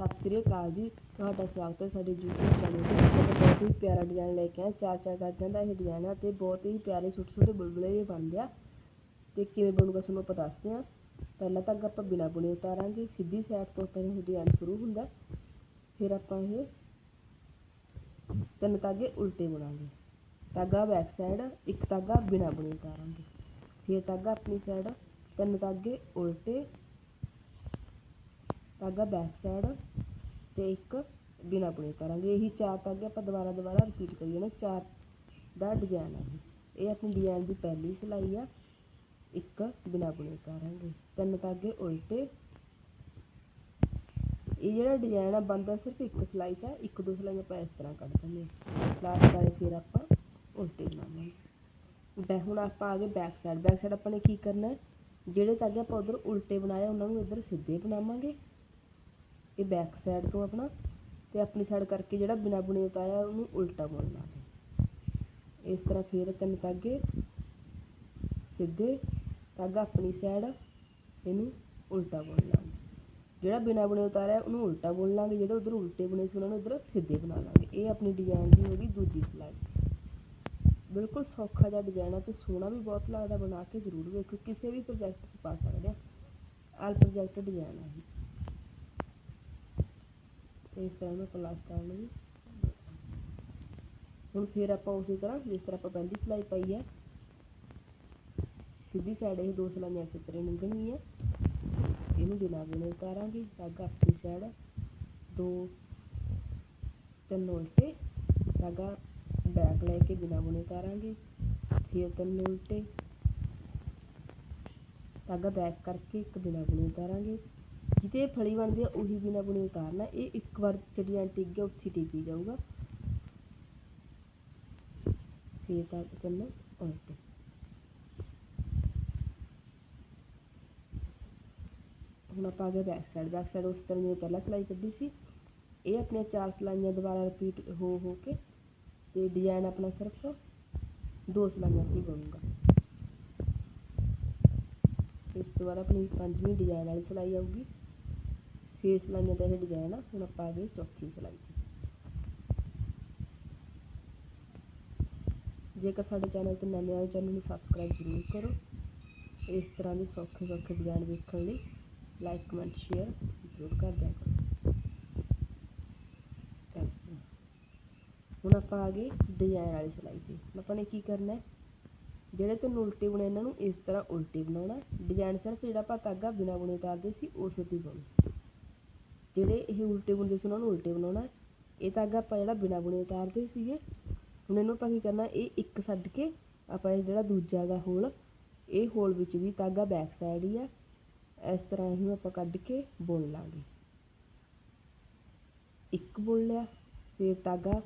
ਸਤਿ ਸ੍ਰੀ ਅਕਾਲ ਜੀ। ਤੁਹਾਡਾ ਸਵਾਗਤ ਹੈ ਸਾਡੇ YouTube ਚੈਨਲ ਤੇ। ਅੱਜ ਬਹੁਤ ਹੀ ਪਿਆਰਾ ਡਿਜ਼ਾਈਨ ਲੈ ਕੇ ਆਏ ਚਾਰ ਚਾਰ ਗਾਜਰਾਂ ਦਾ ਇਹ ਡਿਜ਼ਾਈਨ ਆ ਤੇ ਬਹੁਤ ਹੀ ਪਿਆਰੇ ਛੋਟੇ ਛੋਟੇ ਬੁਲਬੁਲੇ ਜਿਹੇ ਬਣਦੇ ਆ। ਤੇ ਕਿਵੇਂ ਬਣੂਗਾ ਤੁਹਾਨੂੰ ਆਪਾਂ ਦੱਸਦੇ ਆ ਪਹਿਲਾਂ ਤਾਂ ਆਪਾਂ ਬਿਨਾ ਬੁਣੇ ਉਤਾਰਾਂਗੇ। ਸਿੱਧੀ ਸਾਈਡ ਤੋਂ ਆਪਾਂ ਇਹ ਡਿਜ਼ਾਈਨ ਸ਼ੁਰੂ ਹੁੰਦਾ। ਫਿਰ ਆਪਾਂ ਇਹ ਤਿੰਨ ਤਾਗੇ ਉਲਟੇ ਬੁਣਾਂਗੇ। ਤਾਗਾ ਬੈਕ ਸਾਈਡ ਇੱਕ ਤਾਗਾ ਬਿਨਾ ਬੁਣੇ ਉਤਾਰਾਂਗੇ। ਫਿਰ ਤਾਗਾ ਆਪਣੀ ਸਾਈਡ ਤਿੰਨ ਤਾਗੇ ਉਲਟੇ। ਤਾਗਾ ਬੈਕ ਸਾਈਡ ਤੇ ਇੱਕ ਬਿਨਾ ਬੁਣੇ ਕਰਾਂਗੇ। ਇਹੀ ਚਾਰ ਤਾਗੇ ਆਪਾਂ ਦੁਬਾਰਾ ਦੁਬਾਰਾ ਰਿਪੀਟ ਕਰੀ ਜਾਣਾ ਚਾਰ ਦਾ ਡਿਜ਼ਾਈਨ ਆ ਇਹ। ਇਹ ਆਪਣੀ ਡਿਜ਼ਾਈਨ ਦੀ ਪਹਿਲੀ ਸਿਲਾਈ ਆ। ਇੱਕ ਬਿਨਾ ਬੁਣੇ ਕਰਾਂਗੇ। ਤਿੰਨ ਤਾਗੇ ਉਲਟੇ। ਇਹ ਜਿਹੜਾ ਡਿਜ਼ਾਈਨ ਆ, ਬੰਦਾ ਸਿਰਫ ਇੱਕ ਸਿਲਾਈ 'ਚ ਆ। ਇੱਕ ਦੋ ਸਿਲਾਈਆਂ ਆਪਾਂ ਇਸ ਤਰ੍ਹਾਂ ਕੱਢ ਦਿੰਦੇ ਹਾਂ। ਲਾਸਟ ਵਾਲੇ ਫਿਰ ਆਪਾਂ ਉਲਟੇ ਬਣਾਵਾਂਗੇ ਬੈ, ਹੁਣ ਆਪਾਂ ਆ ਗਏ ਬੈਕ ਸਾਈਡ ਬੈਕ ਸਾਈਡ ਆਪਾਂ ਨੇ ਕੀ ਕਰਨਾ ਜਿਹੜੇ ਤਾਗੇ ਆਪਾਂ ਉਧਰ ਉਲਟੇ ਬਣਾਏ, ਉਹਨਾਂ ਨੂੰ ਇੱਧਰ ਸਿੱਧੇ ਬਣਾਵਾਂਗੇ। ਇਹ ਬੈਕ ਸਾਈਡ ਤੋਂ ਆਪਣਾ ਤੇ ਆਪਣੀ ਸਾਈਡ ਕਰਕੇ ਜਿਹੜਾ ਬਿਨਾ ਬੁਣੇ ਉਤਾਰਿਆ ਉਹਨੂੰ ਉਲਟਾ ਬੁਣਨਾ ਇਸ ਤਰ੍ਹਾਂ ਫਿਰ ਤਿੰਨ ਤਾਗੇ ਸਿੱਧੇ ਤਾਗਾ ਆਪਣੀ ਸਾਈਡ ਇਹਨੂੰ ਉਲਟਾ ਬੁਣ ਲਾਂਗੇ ਜਿਹੜਾ ਬਿਨਾ ਬੁਣੇ ਉਤਾਰਿਆ ਉਹਨੂੰ ਉਲਟਾ ਬੁਣ ਲਾਂਗੇ ਜਿਹੜੇ ਉਧਰ ਉਲਟੇ ਬੁਣੇ ਸੀ ਉਹਨਾਂ ਨੂੰ ਇੱਧਰ ਸਿੱਧੇ ਬਣਾ ਲਾਂਗੇ। ਇਹ ਆਪਣੀ ਡਿਜ਼ਾਈਨ ਦੀ ਹੋ ਦੂਜੀ ਸਿਲਾਈ ਬਿਲਕੁਲ ਸੌਖਾ ਜਿਹਾ ਡਿਜ਼ਾਈਨ ਆ ਤੇ ਸੋਹਣਾ ਵੀ ਬਹੁਤ ਲੱਗਦਾ ਬਣਾ ਕੇ ਜ਼ਰੂਰ ਵੇਖੋ ਕਿਸੇ ਵੀ ਪ੍ਰੋਜੈਕਟ 'ਚ ਪਾ ਸਕਦੇ ਆ। ਆਲ ਪ੍ਰੋਜੈਕਟ ਡਿਜ਼ਾਈਨ ਆ ਇਹ। ਤੇ ਇਸ ਤਰ੍ਹਾਂ ਮੈਂ ਪਲਾਸ ਕਰ ਲਈ। ਹੁਣ ਫਿਰ ਆਪਾਂ ਉਸੇ ਤਰ੍ਹਾਂ, ਜਿਸ ਤਰ੍ਹਾਂ ਆਪਾਂ ਪਹਿਲੀ ਸਿਲਾਈ ਪਾਈ ਹੈ, ਸਿੱਧੀ ਸਾਈਡ ਇਹ ਦੋ ਸਿਲਾਈਆਂ ਇਸੇ ਤਰ੍ਹਾਂ ਲੰਘਣਗੀਆਂ। ਇਹਨੂੰ ਬਿਨਾਂ ਬੁਣੇ ਉਤਾਰਾਂਗੇ ਧਾਗਾ ਆਪਣੀ ਸਾਈਡ ਦੋ, ਤਿੰਨ ਉਲਟੇ ਧਾਗਾ ਬੈਕ ਲੈ ਕੇ ਬਿਨਾਂ ਬੁਣੇ ਉਤਾਰਾਂਗੇ, ਫਿਰ ਤਿੰਨ ਉਲਟੇ ਧਾਗਾ ਬੈਕ ਕਰਕੇ ਇੱਕ ਬਿਨਾਂ ਬੁਣੇ ਉਤਾਰਾਂਗੇ। ਜਿਹਦੇ ਫਲੀ ਬਣਦੀ ਆ, ਉਹੀ ਬਿਨਾਂ ਬੁਣੇ ਉਤਾਰਨਾ। ਇਹ ਇੱਕ ਵਾਰ ਚੜੀਆਂ ਟਿਕ ਗਿਆ ਉੱਥੇ ਟਿਕੀ ਜਾਊਗਾ। ਫਿਰ ਤਾਂ ਤਿੰਨ ਉਲਟੇ। ਹੁਣ ਆਪਾਂ ਆ ਗਏ ਬੈਕ ਸਾਈਡ ਬੈਕ ਸਾਈਡ ਉਸ ਤਰ੍ਹਾਂ ਜਿਵੇਂ ਪਹਿਲਾਂ ਸਿਲਾਈ ਕੱਢੀ ਸੀ, ਇਹ ਆਪਣੀਆਂ ਚਾਰ ਸਿਲਾਈਆਂ ਦੁਬਾਰਾ ਰਿਪੀਟ ਹੋ ਹੋ ਕੇ ਤੇ ਡਿਜ਼ਾਈਨ ਆਪਣਾ ਸਿਰਫ ਦੋ ਸਿਲਾਈਆਂ 'ਚ ਹੀ ਬਣੂਗਾ। ਇਸ ਤੋਂ ਬਾਅਦ ਆਪਣੀ ਪੰਜਵੀਂ ਡਿਜ਼ਾਈਨ ਵਾਲੀ ਸਿਲਾਈ ਆਊਗੀ। ਛੇ ਸਿਲਾਈਆਂ ਦਾ ਇਹ ਡਿਜ਼ਾਈਨ ਆ, ਹੁਣ ਆਪਾਂ ਆ ਗਏ ਚੌਥੀ ਸਿਲਾਈ ਜੇਕਰ ਸਾਡੇ ਚੈਨਲ ਤੇ ਨਵੇਂ ਆਏ ਚੈਨਲ ਨੂੰ ਸਬਸਕ੍ਰਾਈਬ ਜ਼ਰੂਰ ਕਰੋ। ਇਸ ਤਰ੍ਹਾਂ ਦੇ ਸੌਖੇ ਸੌਖੇ ਡਿਜ਼ਾਈਨ ਵੇਖਣ ਲਈ ਲਾਈਕ ਕਮੈਂਟ ਸ਼ੇਅਰ ਜ਼ਰੂਰ ਕਰ ਦਿਆ ਕਰੋ। ਹੁਣ ਆਪਾਂ ਆ ਗਏ ਡਿਜ਼ਾਈਨ ਵਾਲੀ ਸਿਲਾਈ ਤੇ। ਹੁਣ ਆਪਾਂ ਨੇ ਕੀ ਕਰਨਾ ਹੈ? ਜਿਹੜੇ ਤਿੰਨ ਉਲਟੇ ਬੁਣੇ ਇਹਨਾਂ ਨੂੰ ਇਸ ਤਰ੍ਹਾਂ ਉਲਟੇ ਬਣਾਉਣਾ ਡਿਜ਼ਾਈਨ ਸਿਰਫ ਜਿਹੜਾ ਆਪਾਂ ਧਾਗਾ ਬਿਨਾ ਬੁਣੇ ਉਤਾਰਦੇ ਸੀ ਉਸੇ ਤੇ ਬਣੂ। ਜਿਹੜੇ ਇਹ ਉਲਟੇ ਬੁਣਦੇ ਸੀ, ਉਹਨਾਂ ਨੂੰ ਉਲਟੇ ਬਣਾਉਣਾ ਇਹ ਧਾਗਾ ਆਪਾਂ ਜਿਹੜਾ ਬਿਨਾਂ ਬੁਣੇ ਉਤਾਰਦੇ ਸੀਗੇ, ਹੁਣ ਇਹਨੂੰ ਆਪਾਂ ਕੀ ਕਰਨਾ, ਇਹ ਇੱਕ ਛੱਡ ਕੇ ਆਪਾਂ ਇਹ ਜਿਹੜਾ ਦੂਜਾ ਦਾ ਹੋਲ, ਇਹ ਹੋਲ ਵਿੱਚ ਵੀ ਧਾਗਾ ਬੈਕ ਸਾਈਡ ਹੀ ਆ। ਇਸ ਤਰ੍ਹਾਂ ਇਹਨੂੰ ਆਪਾਂ ਕੱਢ ਕੇ ਬੁਣ ਲਾਂਗੇ। ਇੱਕ ਬੁਣ ਲਿਆ, ਫਿਰ ਧਾਗਾ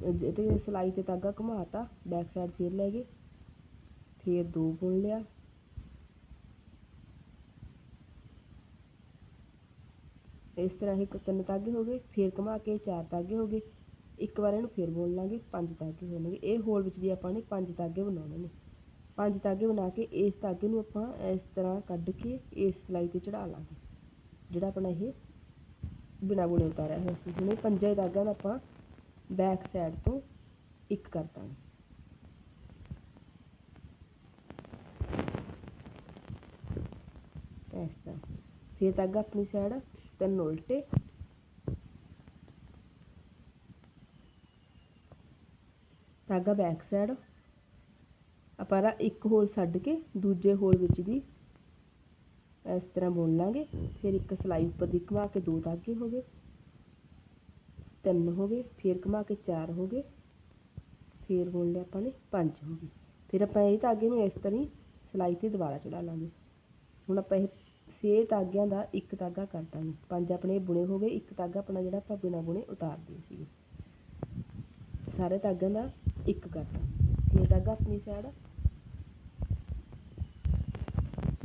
ਜਿਹੜੇ ਸਿਲਾਈ ਤੇ ਧਾਗਾ ਘੁਮਾਤਾ ਬੈਕ ਸਾਈਡ ਫੇਰ ਲੈ ਗਏ। ਫਿਰ ਦੋ ਬੁਣ ਲਿਆ। ਇਸ ਤਰ੍ਹਾਂ ਹੀ ਤਿੰਨ ਧਾਗੇ ਹੋ ਗਏ, ਫਿਰ ਘੁਮਾ ਕੇ ਚਾਰ ਧਾਗੇ ਹੋ ਗਏ। ਇੱਕ ਵਾਰ ਇਹਨੂੰ ਫਿਰ ਬੁਣ ਲਾਂਗੇ, ਪੰਜ ਧਾਗੇ ਹੋਣਗੇ। ਇਹ ਹੋਲ ਵਿੱਚ ਵੀ ਆਪਾਂ ਨੇ ਪੰਜ ਧਾਗੇ ਬਣਾਉਣੇ ਨੇ। ਪੰਜ ਧਾਗੇ ਬਣਾ ਕੇ ਇਸ ਧਾਗੇ ਨੂੰ ਆਪਾਂ ਇਸ ਤਰ੍ਹਾਂ ਕੱਢ ਕੇ ਇਸ ਸਿਲਾਈ ਤੇ ਚੜਾ ਲਾਂਗੇ। ਜਿਹੜਾ ਆਪਣਾ ਇਹ ਬਿਨਾ ਬੁਣੇ ਉਤਾਰਿਆ ਹੋਇਆ ਸੀ। ਹੁਣ ਇਹ ਪੰਜਾਂ ਧਾਗਿਆਂ ਦਾ ਆਪਾਂ ਬੈਕ ਸਾਈਡ ਤੋਂ ਇੱਕ ਕਰ ਦਾਂਗੇ। ਇਸ ਤਰ੍ਹਾਂ। ਫਿਰ ਧਾਗਾ ਆਪਣੀ ਸਾਈਡ ਤਿੰਨ ਉਲਟੇ। ਧਾਗਾ ਬੈਕ ਸਾਈਡ ਆਪਾਂ ਰਾ ਇੱਕ ਹੋਲ ਛੱਡ ਕੇ ਦੂਜੇ ਹੋਲ ਵਿੱਚ ਵੀ ਇਸ ਤਰ੍ਹਾਂ ਬੁਣ ਲਾਂਗੇ। ਫਿਰ ਇੱਕ ਸਿਲਾਈ ਉੱਪਰ ਦੀ ਘੁਮਾ ਕੇ ਦੋ ਧਾਗੇ ਹੋ ਗਏ। ਤਿੰਨ ਹੋ ਗਏ, ਫਿਰ ਘੁਮਾ ਕੇ ਚਾਰ ਹੋ ਗਏ। ਫਿਰ ਬੁਣ ਲਿਆ ਆਪਾਂ ਨੇ ਪੰਜ ਹੋ ਗਏ। ਫਿਰ ਆਪਾਂ ਇਹ ਧਾਗੇ ਨੂੰ ਇਸ ਤਰ੍ਹਾਂ ਹੀ ਸਿਲਾਈ ਤੇ ਦੁਬਾਰਾ ਚੜਾ ਲਾਂਗੇ। ਹੁਣ ਆਪਾਂ ਇਹ ਛੇ ਧਾਗਿਆਂ ਦਾ ਇੱਕ ਧਾਗਾ ਕਰ ਦਾਂਗੇ ਪੰਜ ਆਪਣੇ ਬੁਣੇ ਹੋ ਗਏ, ਇੱਕ ਧਾਗਾ ਆਪਣਾ ਜਿਹੜਾ ਆਪਾਂ ਬਿਨਾਂ ਬੁਣੇ, ਉਤਾਰ ਦਈਏ ਸੀਗੇ। ਸਾਰੇ ਧਾਗਿਆਂ ਦਾ ਇੱਕ ਕਰਤਾ। ਛੇ ਧਾਗਾ ਆਪਣੀ ਸਾਈਡ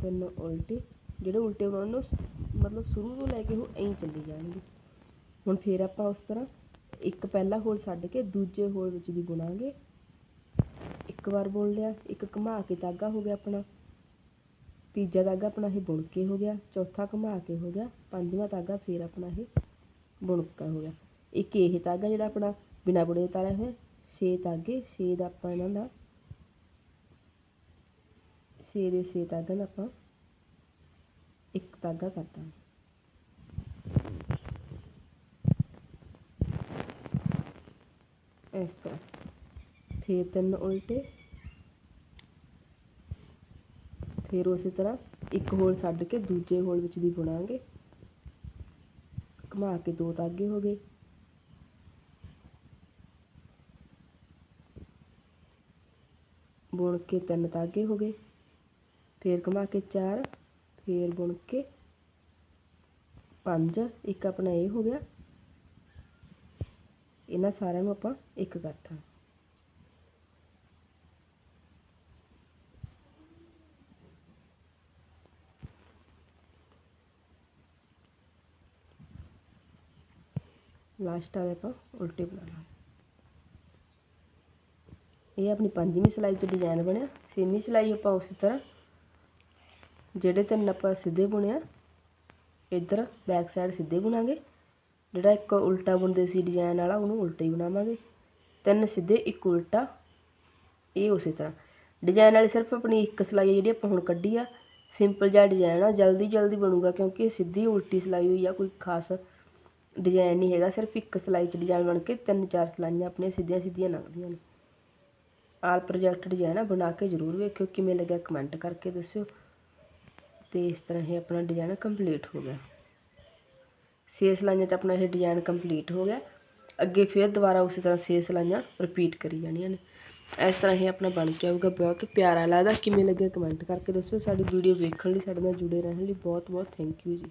ਤਿੰਨ ਉਲਟੇ। ਜਿਹੜੇ ਉਲਟੇ ਉਹਨਾਂ ਨੂੰ ਮਤਲਬ ਸ਼ੁਰੂ ਤੋਂ ਲੈ ਕੇ ਉਹ ਐਂ ਚੱਲੀ ਜਾਣਗੇ। ਹੁਣ ਫਿਰ ਆਪਾਂ ਉਸ ਤਰ੍ਹਾਂ ਇੱਕ ਪਹਿਲਾ ਹੋਲ ਛੱਡ ਕੇ ਦੂਜੇ ਹੋਲ ਵਿੱਚ ਵੀ ਬੁਣਾਂਗੇ। ਇੱਕ ਵਾਰ ਬੁਣ ਲਿਆ, ਇੱਕ ਘੁਮਾ ਕੇ ਧਾਗਾ ਹੋ ਗਿਆ ਆਪਣਾ। ਤੀਜਾ ਧਾਗਾ ਆਪਣਾ ਇਹ ਬੁਣ ਕੇ ਹੋ ਗਿਆ, ਚੌਥਾ ਘੁਮਾ ਕੇ ਹੋ ਗਿਆ, ਪੰਜਵਾਂ ਧਾਗਾ ਫਿਰ ਆਪਣਾ ਇਹ ਬੁਣਕਾ ਹੋ ਗਿਆ। ਇੱਕ ਇਹ ਧਾਗਾ ਜਿਹੜਾ ਆਪਣਾ ਬਿਨਾ ਬੁਣੇ ਤਾਰਿਆ ਹੋਇਆ, ਛੇ ਧਾਗੇ ਛੇ ਦਾ ਆਪਾਂ ਇਹਨਾਂ ਦਾ, ਛੇ ਦੇ ਛੇ ਧਾਗਿਆਂ ਦਾ ਆਪਾਂ ਇੱਕ ਧਾਗਾ ਕਰਤਾ ਇਸ ਤਰ੍ਹਾਂ। ਫਿਰ ਤਿੰਨ ਉਲਟੇ ਫਿਰ ਉਸੇ ਤਰ੍ਹਾਂ ਇੱਕ ਹੋਲ ਛੱਡ ਕੇ ਦੂਜੇ ਹੋਲ ਵਿੱਚ ਵੀ ਬੁਣਾਂਗੇ। ਘੁਮਾ ਕੇ ਦੋ ਧਾਗੇ ਹੋ ਗਏ। ਬੁਣ ਕੇ ਤਿੰਨ ਧਾਗੇ ਹੋ ਗਏ। ਫਿਰ ਘੁਮਾ ਕੇ ਚਾਰ, ਫਿਰ ਬੁਣ ਕੇ ਪੰਜ। ਇੱਕ ਆਪਣਾ ਇਹ ਹੋ ਗਿਆ। ਇਹਨਾਂ ਸਾਰਿਆਂ ਨੂੰ ਆਪਾਂ ਇੱਕ ਕਰਤਾ। ਲਾਸਟ ਵਾਲੇ ਆਪਾਂ ਉਲਟੇ ਬਣਾ ਲਾਂਗੇ ਇਹ ਆਪਣੀ ਪੰਜਵੀਂ ਸਿਲਾਈ ਤੇ ਡਿਜ਼ਾਈਨ ਬਣਿਆ। ਛੇਵੀਂ ਸਿਲਾਈ ਆਪਾਂ ਉਸੇ ਤਰ੍ਹਾਂ, ਜਿਹੜੇ ਤਿੰਨ ਆਪਾਂ ਸਿੱਧੇ ਬੁਣਿਆ ਇੱਧਰ ਬੈਕ ਸਾਈਡ ਸਿੱਧੇ ਬੁਣਾਂਗੇ। ਜਿਹੜਾ ਇੱਕ ਉਲਟਾ ਬੁਣਦੇ ਸੀ ਡਿਜ਼ਾਈਨ ਵਾਲਾ, ਉਹਨੂੰ ਉਲਟਾ ਹੀ ਬਣਾਵਾਂਗੇ। ਤਿੰਨ ਸਿੱਧੇ, ਇੱਕ ਉਲਟਾ, ਇਹ ਉਸੇ ਤਰ੍ਹਾਂ। ਡਿਜ਼ਾਈਨ ਵਾਲੀ ਸਿਰਫ ਆਪਣੀ ਇੱਕ ਸਿਲਾਈ ਜਿਹੜੀ ਆਪਾਂ ਹੁਣ ਕੱਢੀ ਆ। ਸਿੰਪਲ ਜਿਹਾ ਡਿਜ਼ਾਈਨ ਆ ਜਲਦੀ ਜਲਦੀ ਬਣੂਗਾ ਕਿਉਂਕਿ ਸਿੱਧੀ ਉਲਟੀ ਸਿਲਾਈ ਹੋਈ ਆ, ਕੋਈ ਖਾਸ ਡਿਜ਼ਾਈਨ ਨਹੀਂ ਹੈਗਾ, ਸਿਰਫ ਇੱਕ ਸਿਲਾਈ 'ਚ ਡਿਜ਼ਾਈਨ ਬਣ ਕੇ ਤਿੰਨ ਚਾਰ ਸਿਲਾਈਆਂ ਆਪਣੀਆਂ ਸਿੱਧੀਆਂ ਸਿੱਧੀਆਂ ਲੰਘਦੀਆਂ ਨੇ। ਆਲ ਪ੍ਰੋਜੈਕਟ ਡਿਜ਼ਾਈਨ ਆ, ਬਣਾ ਕੇ ਜ਼ਰੂਰ ਵੇਖਿਓ, ਕਿਵੇਂ ਲੱਗਿਆ ਕਮੈਂਟ ਕਰਕੇ ਦੱਸਿਓ। ਤੇ ਇਸ ਤਰ੍ਹਾਂ ਇਹ ਆਪਣਾ ਡਿਜ਼ਾਈਨ ਕੰਪਲੀਟ ਹੋ ਗਿਆ। ਛੇ ਸਿਲਾਈਆਂ 'ਚ ਆਪਣਾ ਇਹ ਡਿਜ਼ਾਈਨ ਕੰਪਲੀਟ ਹੋ ਗਿਆ। ਅੱਗੇ ਫਿਰ ਦੁਬਾਰਾ ਉਸੇ ਤਰ੍ਹਾਂ ਛੇ ਸਿਲਾਈਆਂ ਰਿਪੀਟ ਕਰੀ ਜਾਣੀਆਂ ਨੇ। ਇਸ ਤਰ੍ਹਾਂ ਇਹ ਆਪਣਾ ਬਣ ਕੇ ਆਊਗਾ, ਬਹੁਤ ਪਿਆਰਾ ਲੱਗਦਾ। ਕਿਵੇਂ ਲੱਗਿਆ ਕਮੈਂਟ ਕਰਕੇ ਦੱਸਿਓ। ਸਾਡੀ ਵੀਡੀਓ ਵੇਖਣ ਲਈ, ਸਾਡੇ ਨਾਲ ਜੁੜੇ ਰਹਿਣ ਲਈ ਬਹੁਤ ਬਹੁਤ ਥੈਂਕ ਯੂ ਜੀ।